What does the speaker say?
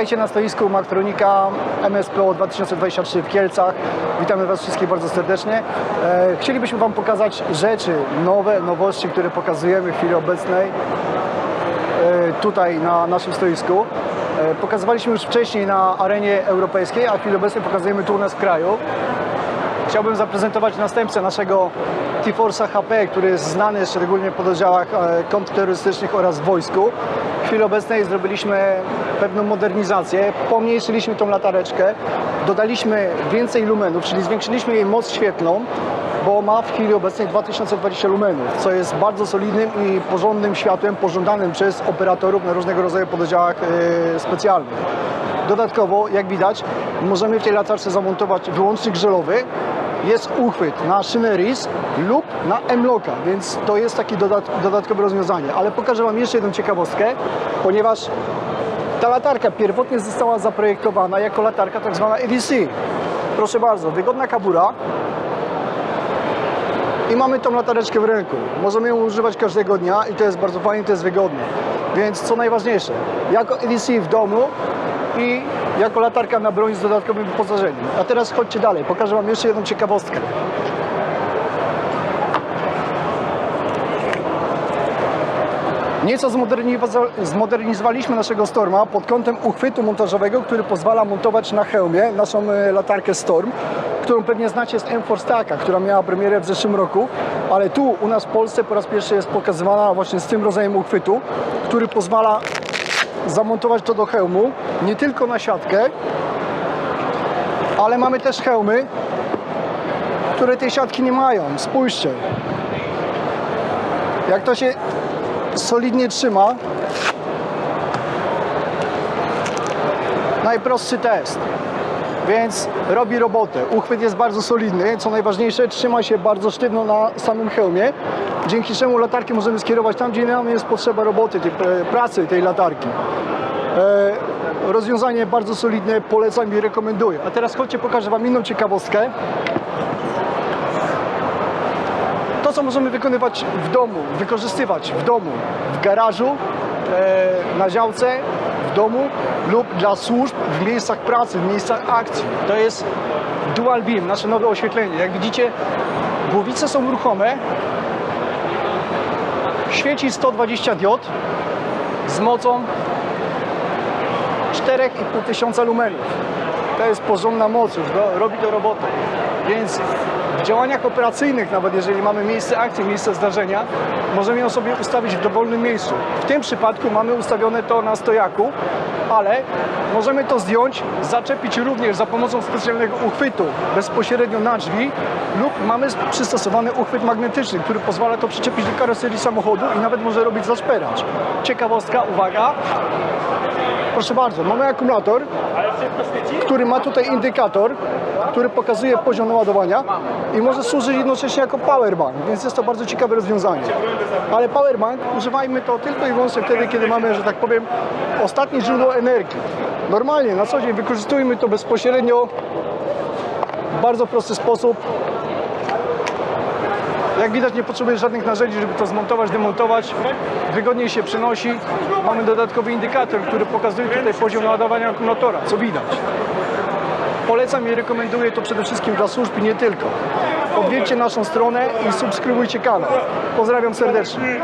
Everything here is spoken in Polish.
Witajcie na stoisku Maktronika MS Pro 2023 w Kielcach. Witamy Was wszystkich bardzo serdecznie. E, chcielibyśmy Wam pokazać rzeczy, nowe nowości, które pokazujemy w chwili obecnej e, tutaj na naszym stoisku. E, pokazywaliśmy już wcześniej na arenie europejskiej, a w chwili obecnej pokazujemy tu u nas w kraju. Chciałbym zaprezentować następcę naszego T-Force'a HP, który jest znany szczególnie po oddziałach e, kontrterrorystycznych oraz wojsku. W chwili obecnej zrobiliśmy pewną modernizację, pomniejszyliśmy tą latareczkę, dodaliśmy więcej lumenów, czyli zwiększyliśmy jej moc świetlną, bo ma w chwili obecnej 2020 lumenów, co jest bardzo solidnym i porządnym światłem, pożądanym przez operatorów na różnego rodzaju pododdziałach e, specjalnych. Dodatkowo, jak widać, możemy w tej latarce zamontować wyłącznik żelowy. Jest uchwyt na szynę RIS lub na M-Locka, więc to jest takie dodat dodatkowe rozwiązanie. Ale pokażę Wam jeszcze jedną ciekawostkę, ponieważ ta latarka pierwotnie została zaprojektowana jako latarka tak zwana EDC. Proszę bardzo, wygodna kabura, i mamy tą latareczkę w ręku. Możemy ją używać każdego dnia i to jest bardzo fajnie, to jest wygodne. Więc co najważniejsze, jako EDC w domu i jako latarka na broń z dodatkowym wyposażeniem. A teraz chodźcie dalej, pokażę Wam jeszcze jedną ciekawostkę. Nieco zmodernizowaliśmy naszego Storma pod kątem uchwytu montażowego, który pozwala montować na hełmie naszą e, latarkę Storm, którą pewnie znacie z M4 Stacka, która miała premierę w zeszłym roku, ale tu u nas w Polsce po raz pierwszy jest pokazywana właśnie z tym rodzajem uchwytu, który pozwala zamontować to do hełmu, nie tylko na siatkę, ale mamy też hełmy, które tej siatki nie mają. Spójrzcie. Jak to się solidnie trzyma. Najprostszy test. Więc robi robotę. Uchwyt jest bardzo solidny, co najważniejsze, trzyma się bardzo sztywno na samym hełmie, dzięki czemu latarki możemy skierować tam, gdzie nam jest potrzeba roboty, tej e, pracy tej latarki. Rozwiązanie bardzo solidne, polecam i rekomenduję. A teraz chodźcie, pokażę Wam inną ciekawostkę. To, co możemy wykonywać w domu, wykorzystywać w domu, w garażu, e, na działce, w domu lub dla służb w miejscach pracy, w miejscach akcji. To jest dual beam, nasze nowe oświetlenie. Jak widzicie, głowice są ruchome, świeci 120 diod z mocą 4,5 tysiąca lumenów. To jest porządna moc już, do, robi to robotę. Więc w działaniach operacyjnych, nawet jeżeli mamy miejsce akcji, miejsce zdarzenia, możemy ją sobie ustawić w dowolnym miejscu. W tym przypadku mamy ustawione to na stojaku, ale możemy to zdjąć, zaczepić również za pomocą specjalnego uchwytu bezpośrednio na drzwi lub mamy przystosowany uchwyt magnetyczny, który pozwala to przyczepić do karoserii samochodu i nawet może robić zaszperacz. Ciekawostka, uwaga, Proszę bardzo, mamy akumulator, który ma tutaj indykator, który pokazuje poziom naładowania i może służyć jednocześnie jako powerbank, więc jest to bardzo ciekawe rozwiązanie. Ale powerbank używajmy to tylko i wyłącznie wtedy, kiedy mamy, że tak powiem, ostatnie źródło energii. Normalnie, na co dzień wykorzystujmy to bezpośrednio w bardzo prosty sposób. Jak widać nie potrzebuję żadnych narzędzi, żeby to zmontować, demontować. Wygodniej się przenosi. Mamy dodatkowy indykator, który pokazuje tutaj poziom naładowania akumulatora, co widać. Polecam i rekomenduję to przede wszystkim dla służb i nie tylko. Odwiedźcie naszą stronę i subskrybujcie kanał. Pozdrawiam serdecznie.